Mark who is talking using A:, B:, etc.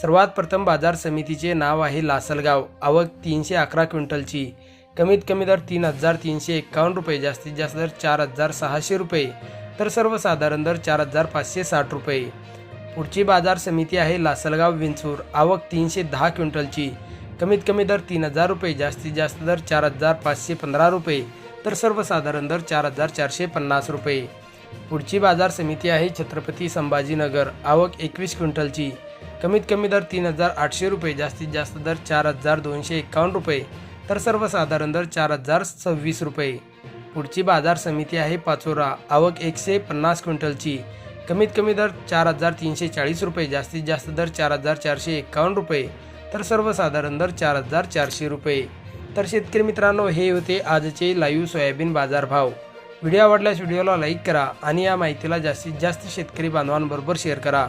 A: सर्वात प्रथम बाजार समितीचे नाव आहे लासलगाव. आवक तीनशे अकरा क्विंटलची. कमीत कमी दर तीन हजार तीनशे एक्कावन्न रुपये जास्तीत जास्त दर चार हजार सहाशे रुपये तर सर्वसाधारण दर चार हजार पाचशे साठ रुपये. पुढची बाजार समिती आहे लासलगाव विंचूर. आवक तीनशे दहा क्विंटलची. कमीत कमी दर तीन हजार रुपये जास्तीत जास्त दर चार हजार पाचशे पंधरा रुपये तर सर्वसाधारण दर चार हजार चारशे पन्नास रुपये. पुढची बाजार समिती आहे छत्रपती संभाजीनगर. आवक एकवीस क्विंटलची. कमीत कमी दर तीन हजार आठशे रुपये जास्तीत जास्त दर चार हजार दोनशे एक्कावन्न रुपये तर सर्वसाधारण दर चार हजार सव्वीस रुपये. पुढची बाजार समिती आहे पाचोरा आवक एकशे पन्नास क्विंटलची. कमीत कमी दर चार हजार तीनशे चाळीस रुपये जास्तीत जास्त दर चार हजार चारशे एक्कावन्न रुपये तर सर्वसाधारण दर चार हजार चारशे रुपये. तर शेतकरी मित्रांनो हे होते आजचे लाईव्ह सोयाबीन बाजारभाव. व्हिडिओ आवडल्यास व्हिडिओला लाईक करा आणि या माहितीला जास्तीत जास्त शेतकरी बांधवांबरोबर शेअर करा.